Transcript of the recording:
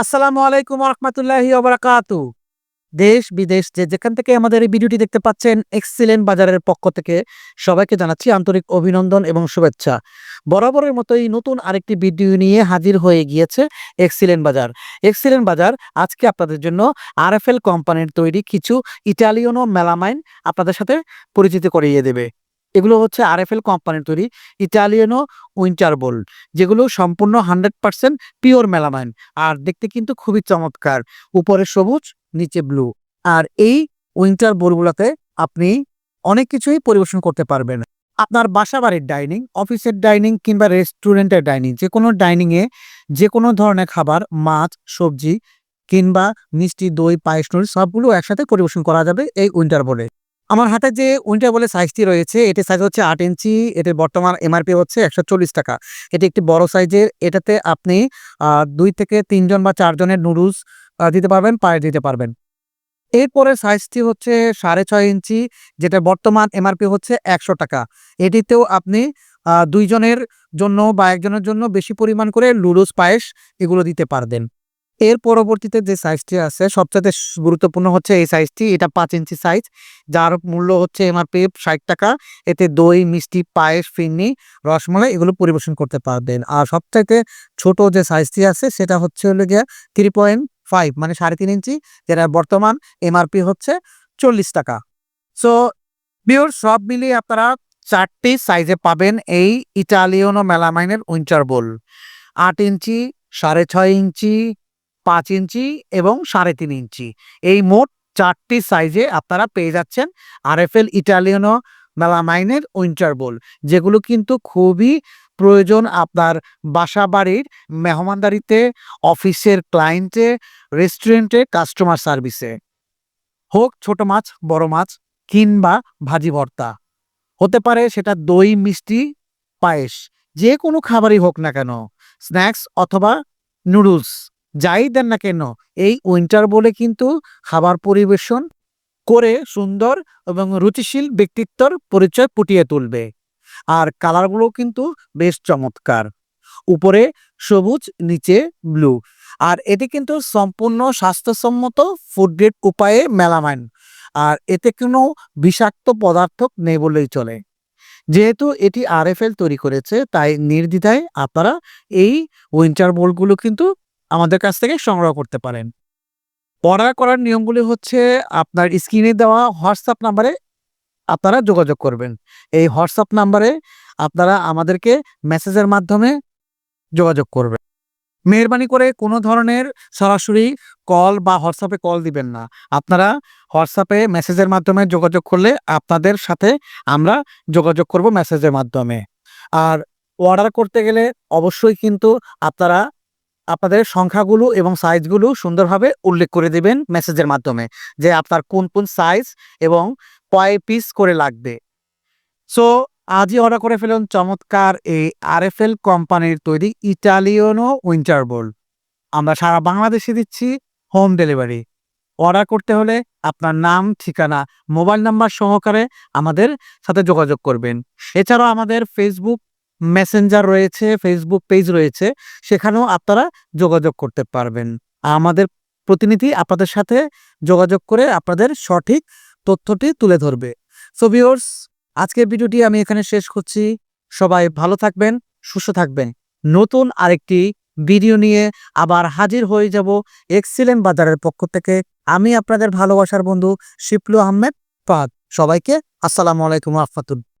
আসসালামু আলাইকুম রহমতুল্লাহি ওবরাকাতু। দেশ, বিদেশ, যে যেখান থেকে আমাদের এই ভিডিওটি দেখতে পাচ্ছেন, এক্সিলেন্ট বাজারের পক্ষ থেকে সবাইকে জানাচ্ছি আন্তরিক অভিনন্দন এবং শুভেচ্ছা। বরাবরের মতোই নতুন আরেকটি ভিডিও নিয়ে হাজির হয়ে গিয়েছে এক্সিলেন্ট বাজার। এক্সিলেন্ট বাজার আজকে আপনাদের জন্য আরএফএল কোম্পানির তৈরি কিছু ইটালিয়ানো মেলামাইন আপনাদের সাথে পরিচিত করিয়ে দেবে। এগুলো হচ্ছে আরএফএল কোম্পানির তৈরি ইটালিয়ানো উইন্টার বোল যেগুলো সম্পূর্ণ হান্ড্রেড পার্সেন্ট পিওর মেলামাইন, আর দেখতে কিন্তু খুবই চমৎকার। উপরে সবুজ, নিচে ব্লু, আর এই উইন্টার বোলগুলোতে আপনি অনেক কিছুই পরিবেশন করতে পারবেন। আপনার বাসা বাড়ির ডাইনিং, অফিসের ডাইনিং কিংবা রেস্টুরেন্টের ডাইনিং যে কোনো ডাইনিংয়ে যে কোনো ধরনের খাবার, মাছ, সবজি কিংবা মিষ্টি, দই, পায়েস নুড়ি সবগুলো একসাথে পরিবেশন করা যাবে এই উইন্টার বোলে আমার হাতে যে উইন্টার বলে সাইজটি রয়েছে, এটির সাইজ হচ্ছে আট ইঞ্চি, এটির বর্তমান এমআরপি হচ্ছে একশো চল্লিশ টাকা। এটি একটি বড় সাইজের এটাতে আপনি দুই থেকে তিনজন বা চারজনের নুডলস দিতে পারবেন পায়ে দিতে পারবেন। এরপরে সাইজটি হচ্ছে সাড়ে ছয় ইঞ্চি যেটা বর্তমান এমআরপি হচ্ছে একশো টাকা। এটিতেও আপনি দুইজনের জন্য বা একজনের জন্য বেশি পরিমাণ করে লুডুস পায়েস এগুলো দিতে পারবেন। এর পরবর্তীতে যে সাইজটি আছে সবচেয়ে গুরুত্বপূর্ণ হচ্ছে এই সাইজটি এটা পাঁচ ইঞ্চি সাইজ যার মূল্য হচ্ছে এমআরপি ষাট টাকা। এতে দই, মিষ্টি, পায়েস ফিরনি রসমালাই এগুলো পরিবেশন করতে পারবেন। আর সবচাইতে ছোট যে সাইজটি আছে, সেটা হচ্ছে হলো গিয়ে থ্রি পয়েন্ট ফাইভ মানে সাড়ে তিন ইঞ্চি, যেটা বর্তমান এমআরপি হচ্ছে চল্লিশ টাকা। সো বিওর সব মিলিয়ে আপনারা চারটি সাইজে পাবেন এই ইটালিয়ানো মেলামাইনের উইন্টার বোল আট ইঞ্চি, সাড়ে ছয় ইঞ্চি পাঁচ ইঞ্চি এবং সাড়ে তিন ইঞ্চি। এই মোট চারটি সাইজে আপনারা পেয়ে যাচ্ছেন আর এফ এল ইটালিয়ানো মেলামাইনের উইন্টার বোল, যেগুলো কিন্তু খুবই প্রয়োজন আপনার বাসা বাড়ির মেহমানদারিতে, অফিসের ক্লায়েন্টে রেস্টুরেন্টে কাস্টমার সার্ভিসে হোক ছোট মাছ, বড় মাছ, কিংবা ভাজি ভর্তা। হতে পারে সেটা দই, মিষ্টি, পায়েস, যে কোনো খাবারই হোক না কেন স্ন্যাক্স অথবা নুডলস যাই দেন না কেন, এই উইন্টার বলে কিন্তু খাবার পরিবেশন করে সুন্দর এবং রুচিশীল ব্যক্তিত্বর পরিচয় ফুটিয়ে তুলবে। আর কালারগুলো কিন্তু বেশ চমৎকার। উপরে সবুজ, নিচে ব্লু আর এটি কিন্তু সম্পূর্ণ স্বাস্থ্যসম্মত ফুড গ্রেড উপায়ে মেলামাইন। আর এতে কোনো বিষাক্ত পদার্থ নেই বললেই চলে। যেহেতু এটি আরএফএল তৈরি করেছে, তাই নির্দ্বিধায় আপনারা এই উইন্টার বোলগুলো কিন্তু আমাদের কাছ থেকে সংগ্রহ করতে পারেন। অর্ডার করার নিয়মগুলি হচ্ছে আপনার স্ক্রিনে দেওয়া হোয়াটসঅ্যাপ নাম্বারে আপনারা যোগাযোগ করবেন। এই হোয়াটসঅ্যাপ নাম্বারে আপনারা আমাদেরকে মেসেজের মাধ্যমে যোগাযোগ করবেন। মেহরবানি করে কোনো ধরনের সরাসরি কল বা হোয়াটসঅ্যাপে কল দিবেন না। আপনারা হোয়াটসঅ্যাপে মেসেজের মাধ্যমে যোগাযোগ করলে আপনাদের সাথে আমরা যোগাযোগ করব মেসেজের মাধ্যমে। আর অর্ডার করতে গেলে অবশ্যই কিন্তু আপনারা আপনাদের সংখ্যাগুলো এবং সাইজগুলো সুন্দরভাবে উল্লেখ করে দেবেন মেসেজের মাধ্যমে যে আপনার কোন কোন সাইজ এবং কয় পিস করে লাগবে। সো আজই অর্ডার করে ফেলুন চমৎকার এই আরএফএল কোম্পানির তৈরি ইটালিয়ানো উইন্টার বোল আমরা সারা বাংলাদেশে দিচ্ছি হোম ডেলিভারি অর্ডার করতে হলে আপনার নাম, ঠিকানা মোবাইল নাম্বার সহকারে আমাদের সাথে যোগাযোগ করবেন। এছাড়াও আমাদের ফেসবুক মেসেঞ্জার রয়েছে ফেসবুক পেজ রয়েছে, সেখানেও আপনারা যোগাযোগ করতে পারবেন। আমাদের প্রতিনিধি আপনাদের সাথে যোগাযোগ করে আপনাদের সঠিক তথ্যটি তুলে ধরবে। সো ভিউয়ার্স আজকের ভিডিওটি আমি এখানে শেষ করছি। সবাই ভালো থাকবেন, সুস্থ থাকবেন। নতুন আরেকটি ভিডিও নিয়ে আবার হাজির হয়ে যাব এক্সিলেন্ট বাজারের পক্ষ থেকে। আমি আপনাদের ভালোবাসার বন্ধু শিপলু আহমেদ পাদ সবাইকে আসসালামু আলাইকুম রহমতুল